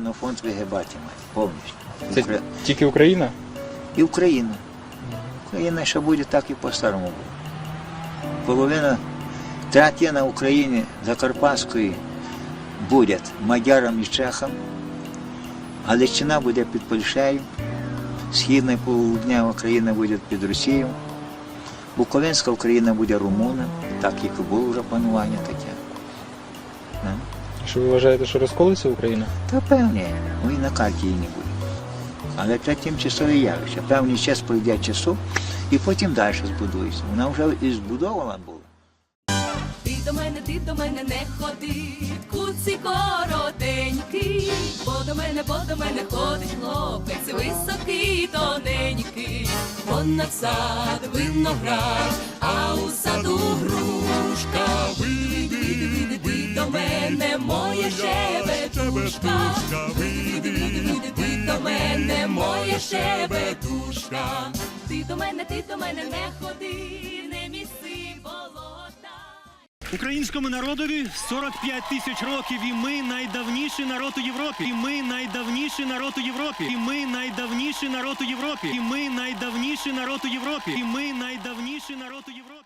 генофонд має повністю. Це Укра- тільки Україна? І Україна. Україна ще буде так і по-старому буде. Половина третина України Закарпатської буде мадярам і чехам, Галичина буде під Польщею, Східна і полуднева Україна буде під Росією, Буковинська Україна буде румунам, так як і було вже панування таке. Що ви вважаєте, що розколиться Україна? Та певні, ну і на карті її не буде. Але це тимчасове явище. Певний час пройде часу і потім далі збудується. Вона вже і збудована була. Ти до мене, ти до мене не ходи, куці коротенький, бо до мене, бо до мене ходить хлопець високий, тоненький, понад сад виноград, а у саду грушка. Мене, моє щебетушка. Вийди, ти до мене, моє щебетушка. Ти до мене, ти до мене не ходи, не міси болота. Українському народові 45 тисяч років, і ми найдавніший народ у Європі. І ми найдавніший народ у Європі. І ми найдавніший народ у Європі. І ми найдавніший народ у Європі. І ми найдавніший народ у Європі.